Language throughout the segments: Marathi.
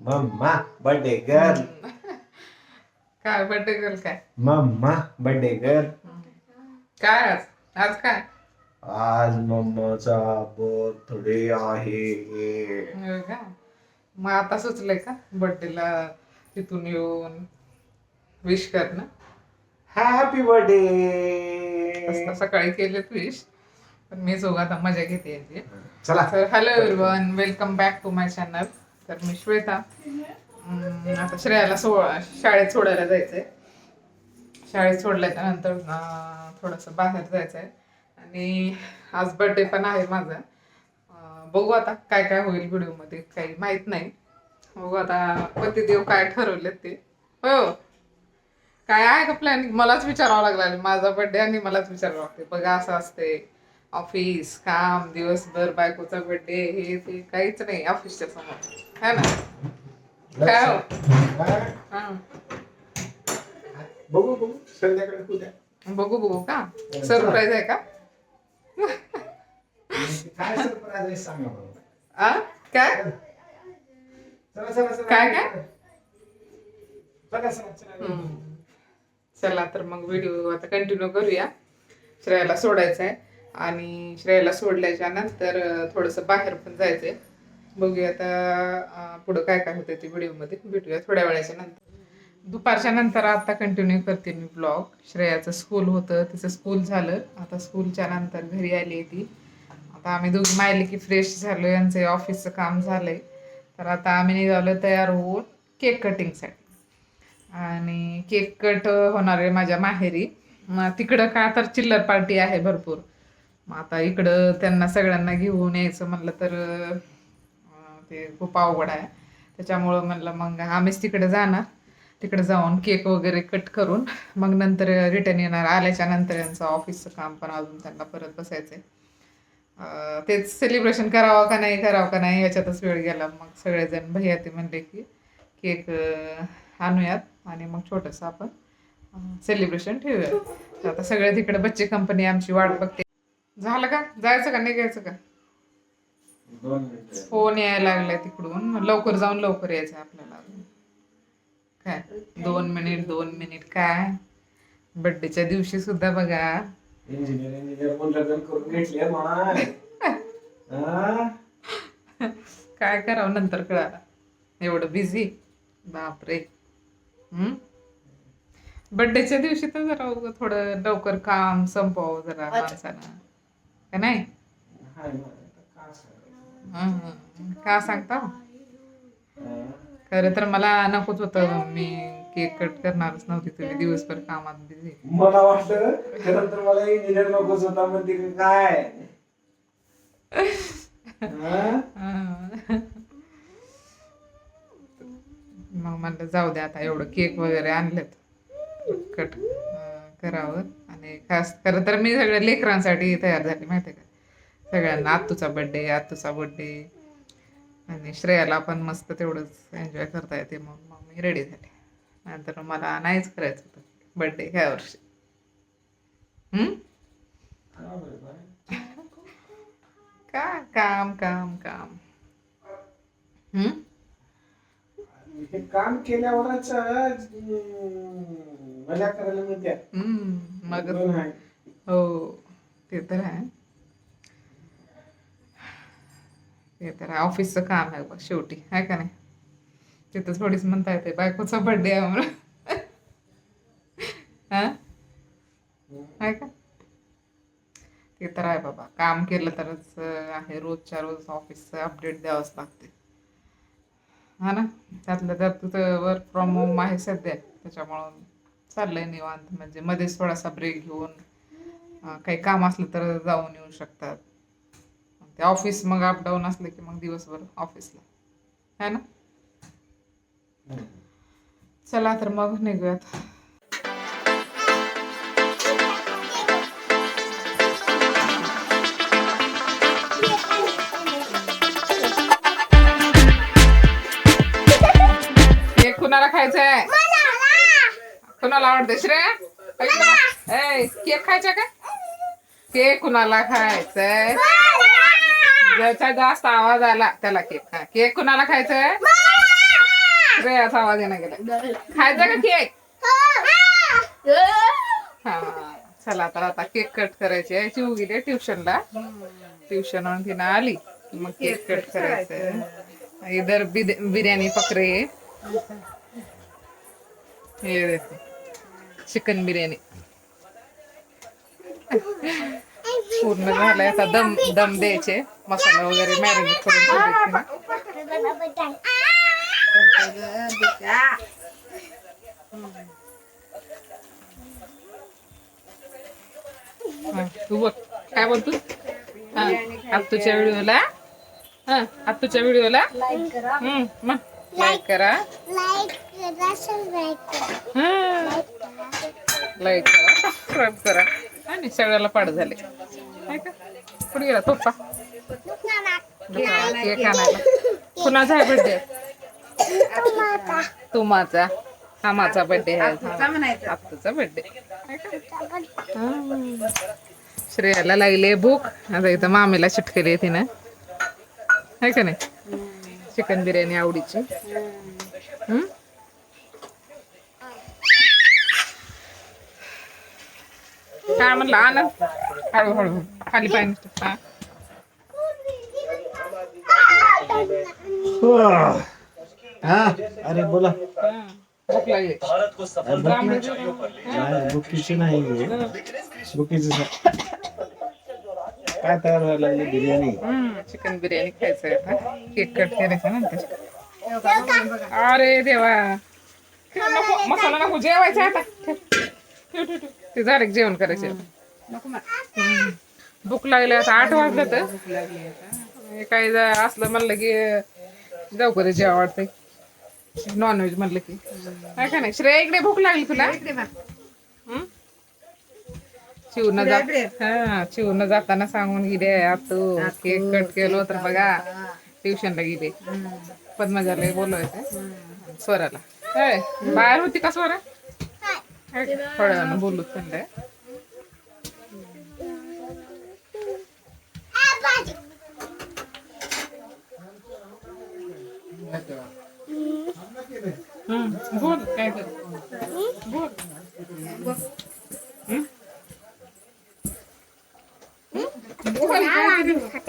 मम्मा बर्थडे गर्ल काय बर्थडे गर्ल काय? मम्मा बर्थडे गर्ल काय आज? आज काय? आज मम्माचा बर्थडे आहे. होय का? मग आता सुचलंय का बर्थडेला तिथून येऊन? विश कर ना. हॅपी तसं बर्थडे सकाळी केलेत विश पण मी जोगा आता मजा घेते याची. चला. तर hello everyone welcome back to my channel तर मी श्वेता. आता श्रेयाला सो शाळेत सोडायला जायचंय. शाळेत सोडल्याच्या नंतर थोडंसं बाहेर जायचंय. आणि आज बर्थडे पण आहे माझा. बघू आता काय काय होईल व्हिडिओमध्ये काही माहीत नाही. बघू आता पतिदेव काय ठरवलेत ते. हो. काय आहे का प्लॅनिंग मलाच विचारावं लागला आणि माझा बर्थडे आणि मलाच विचारावं लागते बघा असं असते ऑफिस काम दिवसभर बायकोचा बर्थडे हे ते काहीच नाही ऑफिसच्या समोर. है ना? काय हो? हा. बघू बघू. संध्याकाळी उद्या. बघू बघू का? सरप्राईज आहे का? काय सरप्राईज आहे सांगा बरं. आ? काय? चला चला चला. काय काय? चला चला चला. हम्म. चला तर मग व्हिडिओ आता कंटिन्यू करूया. श्रेयाला सोडायचं आहे आणि श्रेयाला सोडल्याच्या नंतर अं, थोडंसं बाहेर पण जायचंय. बघूया आता पुढं काय काय होतं ते व्हिडिओमध्ये. भेटूया थोड्या वेळाच्या नंतर. दुपारच्या नंतर आता कंटिन्यू करते मी ब्लॉग श्रेयाचं स्कूल होतं तिचं स्कूल झालं. आता स्कूलच्या नंतर घरी आली ती. आता आम्ही दोघी मायले की फ्रेश झालो यांचं ऑफिसचं काम झालंय. तर आता आम्ही निघालो तयार होऊन केक कटिंगसाठी आणि केक कट होणार आहे माझ्या माहेरी. मग तिकडं का तर चिल्लर पार्टी आहे भरपूर. मग आता इकडं त्यांना सगळ्यांना घेऊन यायचं म्हणलं तर ते खूप अवघड आहे. त्याच्यामुळं म्हणलं मग आम्हीच तिकडे जाणार. तिकडे जाऊन केक वगैरे कट करून मग नंतर रिटर्न येणार. आल्याच्यानंतर यांचं ऑफिसचं काम पण अजून त्यांना परत बसायचं आहे तेच सेलिब्रेशन करावं का नाही करावं का नाही याच्यातच वेळ गेला. मग सगळेजण भैया ते म्हणले की केक आणूयात आणि मग छोटंसं आपण सेलिब्रेशन ठेवूया आता सगळे तिकडे बच्चे कंपनी आमची वाट बघते. झालं का? जायचं का? निघायचं का? फोन यायला लागलाय तिकडून. मग लवकर जाऊन लवकर यायचं आपल्याला. काय? दोन मिनिट दोन मिनिट काय? बर्थडेच्या दिवशी सुद्धा बघा. इंजिनियर इंजिनियर मुंडन करून घेतली माय? हा? काय करावं नंतर कळालं. एवढं बिझी बापरे. हम्म? बर्थडेच्या दिवशी तर जरा थोडं लवकर काम संपवावं जरा माणसानं. का नाही हाय ना, आता काय सांगायचं? हम्म. का सांगता? खरं तर मला नकोच होतं. मी केक कट करणारच नव्हती तुम्ही. दिवसभर कामात बिझी मला वाटलं खरं तर मला इंजिनियर नकोच होता म्हणते काय? हा? मग म्हणलं जाऊ दे आता एवढं केक वगैरे आणलेत. कट करावं. आणि खास खरं तर मी सगळ्या लेकरांसाठी तयार झाली माहिती का? सगळ्यांना आत्तूचा बर्थडे आत्तूचा बर्थडे आणि श्रेयाला पण मस्त तेवढंच एन्जॉय करता येते मग. मग मी रेडी झाले. नंतर मला नाहीच करायचं होतं. बर्थडे ह्या वर्षी? का काम काम काम. हम्म? हे काम केल्यावरच मजा करायला मिळते. मग. हो ते तर आहे. ते तर आहे ऑफिसचं काम आहे बघ शेवटी आहे का नाही? तिथं थोडीच म्हणता येते बायकोचा बर्थडे आहे म्हणून. हा? आहे का? ते तर आहे बाबा. काम केलं तरच आहे रोजच्या रोज ऑफिसचं अपडेट द्यावंच लागते. हा ना? त्यातलं त्यात तुझं वर्क फ्रॉम होम आहे सध्या. त्याच्यामुळं चाललंय निवांत. म्हणजे मध्येच थोडासा ब्रेक घेऊन काही काम असलं तर जाऊन येऊ शकतात. ते ऑफिस मग अपडाऊन असलं की मग दिवसभर ऑफिसला है ना? चला तर मग निघूयात. केक कुणाला खायचंय? कुणाला आवडते श्रेया ए केक खायचा का? केक कुणाला खायचंय? ज्याचा जास्त आवाज आला त्याला केक खा केक कुणाला खायचंय? श्रेयाचा आवाज येणार गेला. खायचा का केक? हा चला तर आता केक कट करायचे आहे. चिऊ गेली ट्युशनला. ट्युशन तिनं आली. मग केक कट करायचंय. इधर बिर्याणी पकरे. देखो चिकन बिर्याणी. पूर्ण झालंय. आता दम दम द्यायचे. मसाला वगैरे मॅरिनेट करून तू बघ. काय बोलतो आत्तूच्या व्हिडिओला? हा आत्तूच्या व्हिडिओला? हम्म, मग. लाईक करा. लाईक करा सबस्क्राईब करा. आणि सगळ्याला पाड झाले. का? कुठे गेला? पप्पा? केक आणायला कुणाचा आहे बर्थडे तुमाचा हा माझा बर्थडे आहे. आत्ताचा बर्थडे श्रेयाला लागले भूक. आता इथं मामीला चिटकली तिनं. आहे का नाही? चिकन बिर्याणी आवडीची. हम्म? काय म्हणलं? आनंद हळूहळू. खाली पाहिजे हा हा. अरे बोला. भूक लागली. नाही बुकीची नाही बुकीची काय तयार व्हायला लागली बिर्याणी? चिकन बिर्याणी खायचंय आता. केक कट करायचा नंतर. अरे देवा. ठेव, नको मसाला नको जेवायचा आता. ठेव. ठेव, ठेव, ठेव. ते झालं की जेवण करायचे. भूक लागली आता आठ वाजलं तर. हे काय जा- असलं म्हणलं की जाऊ कधी जेवा वाटतंय. नॉनव्हेज म्हणलं की. काय का नाही? श्रेया इकडे भूक लागली तुला? चिवनं जात हा चिवनं जाताना सांगून गेले तू केक कट केलो तर बघा. ट्युशनला गेले. पद्मजाला बोलवायचं. स्वराला. होय बाहेर होती का स्वरा? थोड्या वेळानं बोलू त्यांना हम्म, बोल काय कर बोल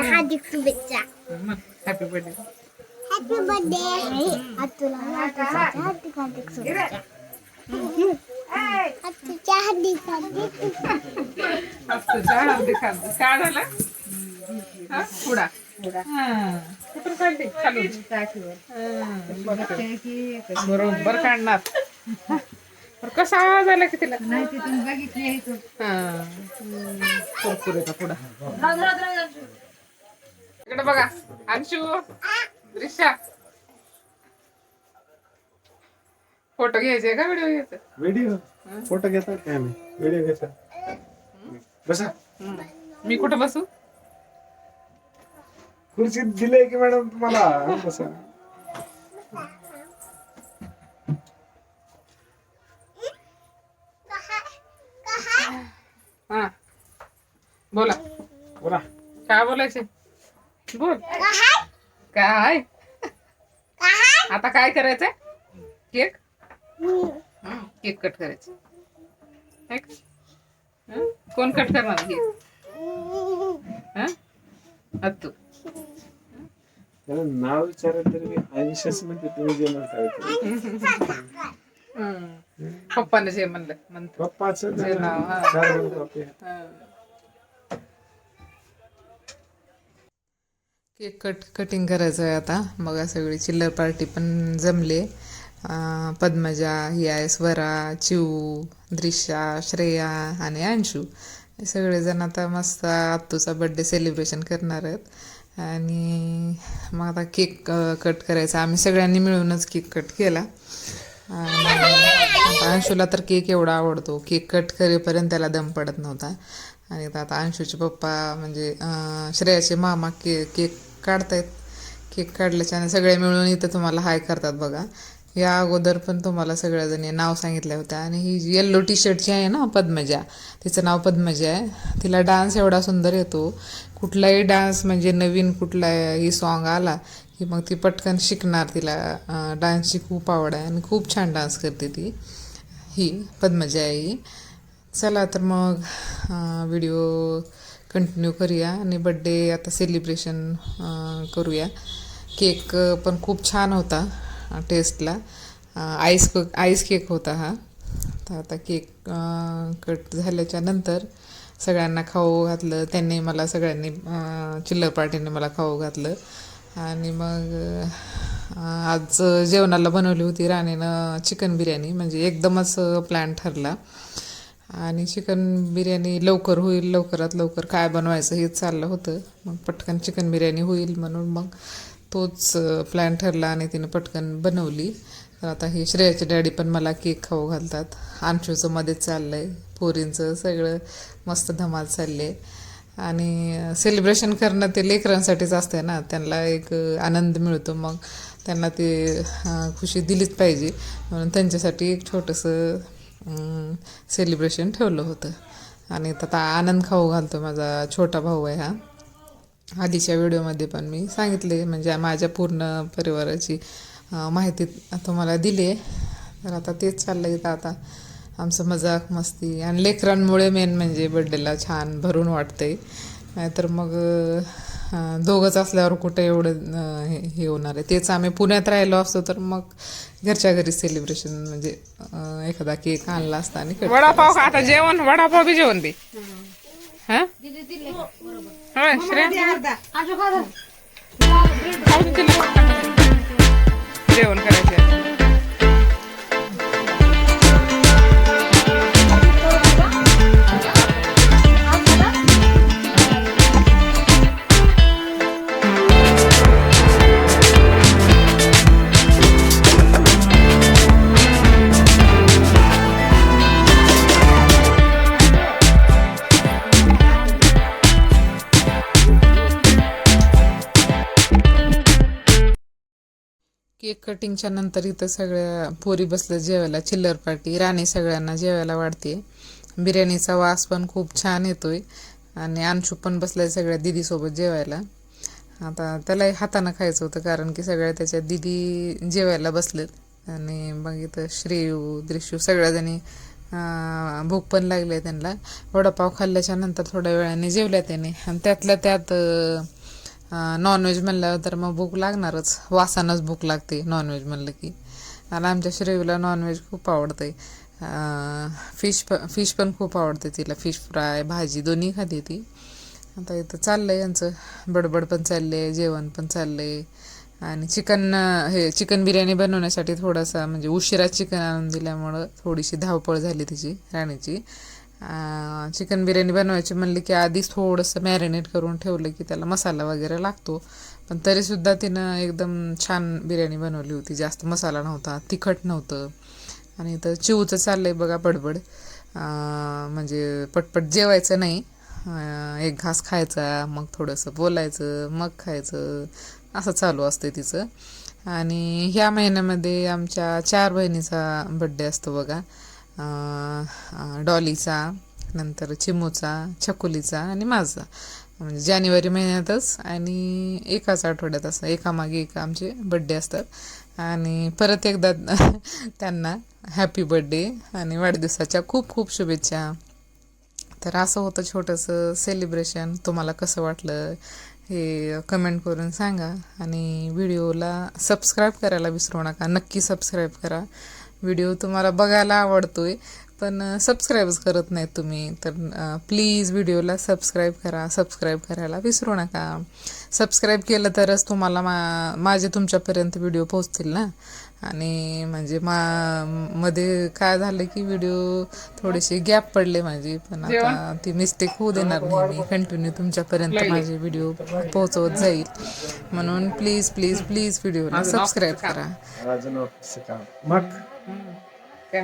हार्दिक शुभेच्छा हॅपी बर्थडे हॅपी बर्थडे तुला वाढदिवसाच्या हार्दिक हार्दिक शुभेच्छा झालं? हा? हा. हा. बरोबर काढणार. बरं, कसा आवाज आला की तिला? हा. कुरकुरीचा पुडा इकडे बघा. अंशू रिक्षा फोटो घ्यायचे का व्हिडिओ घ्यायचा? व्हिडिओ. फोटो घेतात काय मी व्हिडिओ घेतात बसा. मी कुठं बसू? खुर्चीत दिलंय की मॅडम तुम्हाला? बसा. हा. बोला. बोला. काय बोलायचे? बोल. काय? आता काय करायचंय? केक? केक कट करायचं. का? कोण कट करणार केक हं? त्याला नाव विचारत तरी मी आयुष्यच म्हणते तुम्ही जे म्हणताय ते. पप्पाने जे म्हणलं म्हणतो. पप्पाचं नाव, हा. केक कट कटिंग करायचं आहे आता. बघा सगळी चिल्लर पार्टी पण जमले. पद्मजा ही आहे स्वरा चिऊ दृश्या श्रेया आणि अंशू. हे सगळेजण आता मस्त आत्तूचा बड्डे सेलिब्रेशन करणार आहेत. आणि मग आता केक कट करायचा. आम्ही सगळ्यांनी मिळूनच केक कट केला. आणि आता अंशूला तर केक एवढा आवडतो. केक कट करेपर्यंत त्याला दम पडत नव्हता. आणि आता आता अंशूचे पप्पा म्हणजे श्रेयाचे मामा के केक काढतायत. केक काढल्याच्याने सगळे मिळून इथं तुम्हाला हाय करतात बघा. या अगोदर पण तुम्हाला सगळ्याजणी नाव सांगितल्या होत्या. आणि ही येल्लो टी शर्टची आहे ना पद्मजा तिचं नाव पद्मजा आहे. तिला डान्स एवढा सुंदर येतो. कुठलाही डान्स म्हणजे नवीन कुठलाही सॉन्ग आला की मग ती पटकन शिकणार तिला डान्सची खूप आवड आहे. आणि खूप छान डान्स करते ती. ही पद्मजा आहे ही. चला तर मग व्हिडिओ कंटिन्यू करूया आणि बड्डे आता सेलिब्रेशन करूया. केक पण खूप छान होता. टेस्टला आईस आईस केक होता हा. तर आता केक कट झाल्याच्यानंतर सगळ्यांना खाऊ घातलं. त्यांनी मला सगळ्यांनी चिल्लर पार्टीने मला खाऊ घातलं. आणि मग आज जेवणाला बनवली होती राणीनं चिकन बिर्याणी. म्हणजे एकदमच प्लॅन ठरला. आणि चिकन बिर्याणी लवकर होईल लवकरात लवकर काय बनवायचं हेच चाललं होतं. मग पटकन चिकन बिर्याणी होईल म्हणून मग तोच प्लॅन ठरला आणि तिने पटकन बनवली. तर आता हे श्रेयाचे डॅडी पण मला केक खाऊ घालतात. आमचूचं मध्येच चाललं आहे पोरींचं सगळं मस्त धमाल चालली आहे आणि सेलिब्रेशन करणं ते लेकरांसाठीच असते ना. त्यांना एक आनंद मिळतो. मग त्यांना ते खुशी दिलीच पाहिजे. म्हणून त्यांच्यासाठी एक छोटंसं सेलिब्रेशन ठेवलं होतं. आणि आता आनंद खाऊ घालतो माझा छोटा भाऊ आहे हा. आधीच्या व्हिडिओमध्ये पण मी सांगितले म्हणजे माझ्या पूर्ण परिवाराची माहिती तुम्हाला दिली आहे. तर आता तेच चाललं आहे आता. आमचं मजाक मस्ती आणि लेकरांमुळे मेन म्हणजे बड्डेला छान भरून वाटतंय. नाहीतर मग दोघंच असल्यावर कुठं एवढं हे हे होणार आहे. तेच आम्ही पुण्यात राहिलो असतो तर मग घरच्या घरी सेलिब्रेशन म्हणजे एखादा केक आणला असता आणि वडापाव आता जेवण वडापाव बी जेवण बी हा? श्रेया. जेवण करायचं केक कटिंगच्या नंतर इथं सगळ्या पोरी बसल्या जेवायला. चिल्लर पार्टी राणी सगळ्यांना जेवायला वाढते बिर्याणीचा वास पण खूप छान येतोय. आणि अंशू पण बसलाय सगळ्या दिदीसोबत जेवायला. आता त्यालाही हातानं खायचं होतं कारण की सगळ्या त्याच्या दिदी जेवायला बसलेत. आणि मग इथं श्रेयू दृश्यू सगळ्याजणी भूक पण लागली आहे त्यांना. वडापाव खाल्ल्याच्या नंतर थोड्या वेळाने जेवल्या त्याने. आणि त्यातल्या त्यात नॉनव्हेज म्हणल्यावर तर मग भूक लागणारच. वासानंच भूक लागते नॉनव्हेज म्हणलं की. आणि आमच्या श्रेयूला नॉनव्हेज खूप आवडते फिश प फिश पण खूप आवडते तिला. फिश फ्राय भाजी दोन्ही खाते ती. आता इथं चाललं आहे यांचं. बडबड पण चालले जेवण पण चाललं आहे आणि चिकन हे चिकन बिर्याणी बनवण्यासाठी थोडासा म्हणजे उशिरा चिकन आणून दिल्यामुळं थोडीशी धावपळ झाली तिची राणीची. चिकन बिर्याणी बनवायची म्हणली की आधीच थोडंसं मॅरिनेट करून ठेवलं की त्याला मसाला वगैरे लागतो. पण तरीसुद्धा तिनं एकदम छान बिर्याणी बनवली होती. जास्त मसाला नव्हता तिखट नव्हतं. आणि तर चिवचं चाललंय बघा बडबड. म्हणजे पटपट जेवायचं नाही. एक घास खायचा मग थोडंसं बोलायचं मग खायचं असं चालू असते तिचं. आणि ह्या महिन्यामध्ये आमच्या चार बहिणीचा बड्डे असतो बघा. डॉलीचा नंतर चिमूचा छकुलीचा आणि माझा. म्हणजे जानेवारी महिन्यातच आणि एकाच आठवड्यात असं एकामागे एक आमचे बड्डे असतात. आणि परत एकदा त्यांना हॅपी बड्डे आणि वाढदिवसाच्या खूप खूप शुभेच्छा. तर असं होतं छोटंसं सेलिब्रेशन तुम्हाला कसं वाटलं हे कमेंट करून सांगा. आणि व्हिडिओला सबस्क्राईब करायला विसरू नका. नक्की सबस्क्राईब करा. व्हिडिओ तुम्हाला बघायला आवडतोय पण सबस्क्राईबच करत नाहीत तुम्ही तर प्लीज व्हिडिओला सबस्क्राईब करा सबस्क्राईब करायला विसरू नका. सबस्क्राईब केलं तरच तुम्हाला मा माझे तुमच्यापर्यंत व्हिडिओ पोहोचतील ना. आणि म्हणजे मा मध्ये काय झालं की व्हिडिओ थोडेसे गॅप पडले माझे पण आता ती मिस्टेक होऊ देणार नाही मी. कंटिन्यू तुमच्यापर्यंत माझे व्हिडिओ पोहोचवत जाईल. म्हणून प्लीज प्लीज प्लीज व्हिडिओला सबस्क्राईब करा. मग?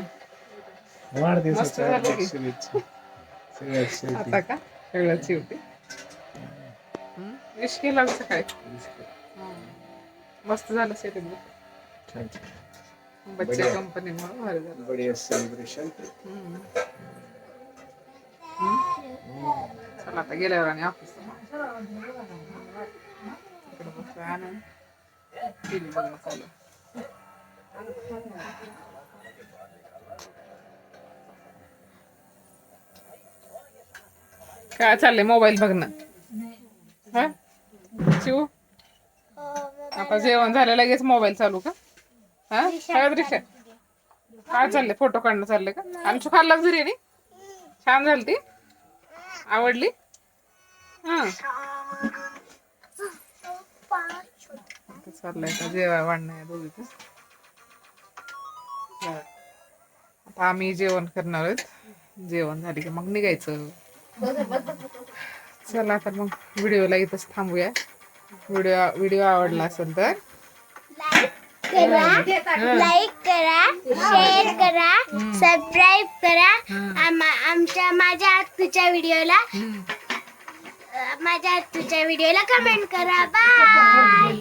मस्त झालं बच्चे झालं. बढिया सेलिब्रेशन हम्म. चला आता गेल्यावर आणि ऑफिस काय चाललंय मोबाईल बघणं? हा? शिव? आता जेवण झालं लगेच मोबाईल चालू का? हा? हळद रिक्षा? काय चाललंय फोटो काढणं चाललंय का? आमची खाल्ला बिर्याणी? छान झाली ती. आवडली? हा. चाललंय आता जेवाय वाढणं आहे दोघीचं आता आम्ही जेवण करणार आहोत. जेवण झाले की मग निघायचं. चला तर मग व्हिडिओला इथंच थांबूया. व्हिडिओ व्हिडिओ आवडला असेल तर. करा लाईक करा शेअर करा सबस्क्राईब करा. आमा- आमच्या माझ्या आत्तूच्या व्हिडिओला माझ्या आत्तूच्या व्हिडिओला कमेंट करा. बाय